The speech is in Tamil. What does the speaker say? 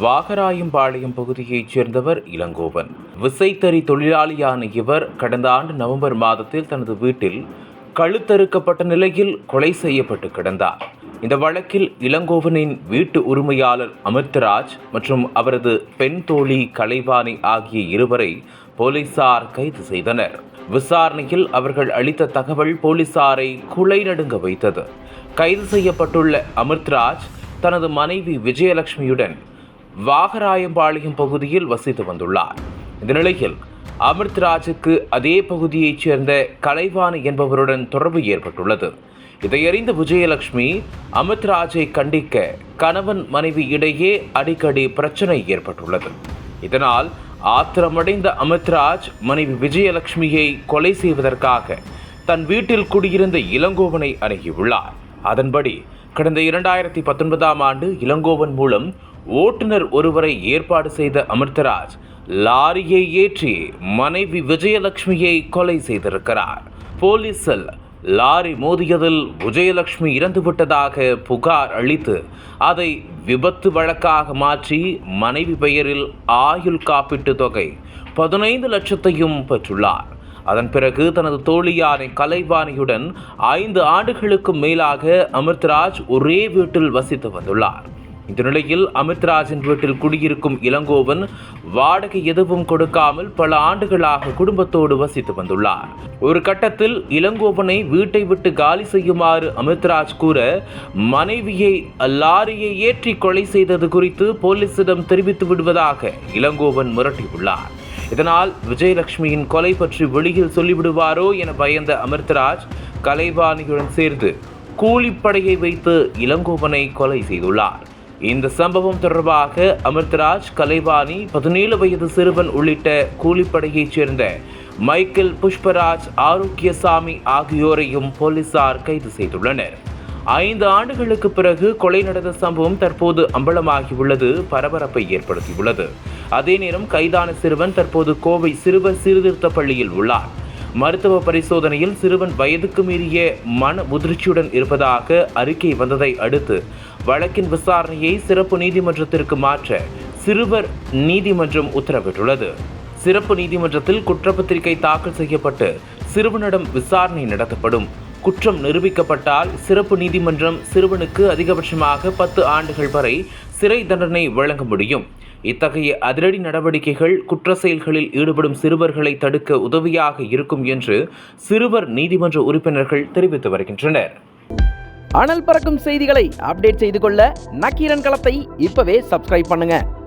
வாகராயம்பாளையம் பகுதியைச் சேர்ந்தவர் இளங்கோவன். விசைத்தறி தொழிலாளியான இவர் கடந்த ஆண்டு நவம்பர் மாதத்தில் தனது வீட்டில் கழுத்தறுக்கப்பட்ட நிலையில் கொலை செய்யப்பட்டு கிடந்தார். இந்த வழக்கில் இளங்கோவனின் வீட்டு உரிமையாளர் அமிர்தராஜ் மற்றும் அவரது பெண் தோழி கலைவாணி ஆகிய இருவரை போலீசார் கைது செய்தனர். விசாரணையில் அவர்கள் அளித்த தகவல் போலீசாரை குலை நடுங்க வைத்தது. கைது செய்யப்பட்டுள்ள அமிர்தராஜ் தனது மனைவி விஜயலட்சுமியுடன் வாகராயம்பாளையம் பகுதியில் வசித்து வந்துள்ளார். இந்த நிலையில் அமிர்தராஜுக்கு அதே பகுதியைச் சேர்ந்த கலைவாணி என்பவருடன் தொடர்பு ஏற்பட்டுள்ளது. இதையறிந்த விஜயலட்சுமி அமிர்தராஜை கண்டிக்க கணவன் மனைவி இடையே அடிக்கடி பிரச்சனை ஏற்பட்டுள்ளது. இதனால் ஆத்திரமடைந்த அமிர்தராஜ் மனைவி விஜயலட்சுமியை கொலை செய்வதற்காக தன் வீட்டில் குடியிருந்த இளங்கோவனை அணுகியுள்ளார். அதன்படி கடந்த இரண்டாயிரத்தி பத்தொன்பதாம் ஆண்டு இளங்கோவன் மூலம் ஓட்டுநர் ஒருவரை ஏற்பாடு செய்த அமிர்தராஜ் லாரியை ஏற்றி மனைவி விஜயலட்சுமியை கொலை செய்திருக்கிறார். போலீசில் லாரி மோதியதில் விஜயலட்சுமி இறந்துவிட்டதாக புகார் அளித்து அதை விபத்து வழக்காக மாற்றி மனைவி பெயரில் ஆயுள் காப்பீட்டு தொகை பதினைந்து லட்சத்தையும் பெற்றுள்ளார். அதன் பிறகு தனது தோழியான கலைவாணியுடன் ஐந்து ஆண்டுகளுக்கும் மேலாக அமிர்தராஜ் ஒரே வீட்டில் வசித்து வந்துள்ளார். இந்த நிலையில் அமிர்தராஜின் வீட்டில் குடியிருக்கும் இளங்கோவன் வாடகை எதுவும் கொடுக்காமல் பல ஆண்டுகளாக குடும்பத்தோடு வசித்து வந்துள்ளார். ஒரு கட்டத்தில் இளங்கோவனை வீட்டை விட்டு காலி செய்யுமாறு அமிர்தராஜ் கூற மனைவியை லாரியை ஏற்றி கொலை செய்தது குறித்து போலீசிடம் தெரிவித்து விடுவதாக இளங்கோவன் மிரட்டியுள்ளார். இதனால் விஜயலட்சுமியின் கொலை பற்றி வெளியில் சொல்லிவிடுவாரோ என பயந்த அமிர்தராஜ் கலைவாணியுடன் சேர்ந்து கூலிப்படையை வைத்து இளங்கோவனை கொலை செய்துள்ளார். இந்த சம்பவம் தொடர்பாக அமிர்தராஜ் கலைவாணி பதினேழு வயது சிறுவன் உள்ளிட்ட கூலிப்படையைச் சேர்ந்த மைக்கேல் புஷ்பராஜ் ஆரோக்கியசாமி ஆகியோரையும் போலீசார் கைது செய்துள்ளனர். ஐந்து ஆண்டுகளுக்கு பிறகு கொலை நடந்த சம்பவம் தற்போது அம்பலமாகியுள்ளது பரபரப்பை ஏற்படுத்தியுள்ளது. அதே நேரம் கைதான சிறுவன் தற்போது கோவை சிறுவர் சீர்திருத்த பள்ளியில் உள்ளார். மருத்துவ பரிசோதனையில் சிறுவன் வயதுக்கு மீறிய மன முதிர்ச்சியுடன் இருப்பதாக அறிக்கை வந்ததை அடுத்து வழக்கின் விசாரணையை சிறப்பு நீதிமன்றத்திற்கு மாற்ற சிறுவர் நீதிமன்றம் உத்தரவிட்டுள்ளது. சிறப்பு நீதிமன்றத்தில் குற்றப்பத்திரிகை தாக்கல் செய்யப்பட்டு சிறுவனிடம் விசாரணை நடத்தப்படும். குற்றம் நிரூபிக்கப்பட்டால் சிறப்பு நீதிமன்றம் சிறுவனுக்கு அதிகபட்சமாக பத்து ஆண்டுகள் வரை சிறை தண்டனை வழங்க முடியும். இத்தகைய அதிரடி நடவடிக்கைகள் குற்ற செயல்களில் ஈடுபடும் சிறுவர்களை தடுக்க உதவியாக இருக்கும் என்று சிறுவர் நீதிமன்ற உறுப்பினர்கள் தெரிவித்து வருகின்றனர். அனல் பறக்கும் செய்திகளை அப்டேட் செய்து கொள்ள நக்கீரன் களத்தை இப்பவே சப்ஸ்கிரைப் பண்ணுங்க.